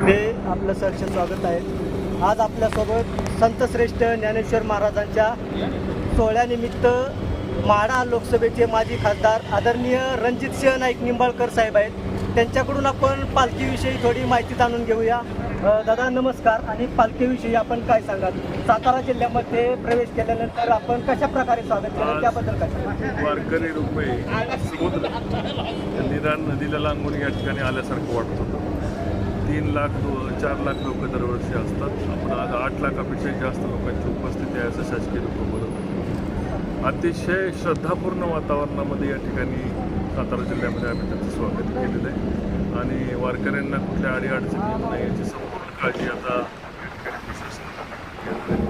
ते आपलं सहर्ष स्वागत आहे. आज आपल्यासोबत संतश्रेष्ठ ज्ञानेश्वर महाराजांच्या सोहळ्यानिमित्त माढा लोकसभेचे माजी खासदार आदरणीय रणजितसिंह नाईक निंबाळकर साहेब आहेत. त्यांच्याकडून आपण पालखीविषयी थोडी माहिती जाणून घेऊया. दादा नमस्कार. आणि पालखीविषयी आपण काय सांगाल? सातारा जिल्ह्यामध्ये प्रवेश केल्यानंतर आपण कशा प्रकारे स्वागत केलं? त्याबद्दल काय? वारकरी रुपये समुद्र निरान नदीला लागून या ठिकाणी आल्यासारखं वाटत होतं. तीन लाख चार लाख लोक दरवर्षी असतात. आपण आज आठ लाखापेक्षा जास्त लोकांची उपस्थिती आहे असं शासकीय लोक बोलत होते अतिशय श्रद्धापूर्ण वातावरणामध्ये या ठिकाणी सातारा जिल्ह्यामध्ये आम्ही त्यांचं स्वागत केलेलं आहे. आणि वारकऱ्यांना कुठल्या अडीअडचणी नाही याची संपूर्ण काळजी आता या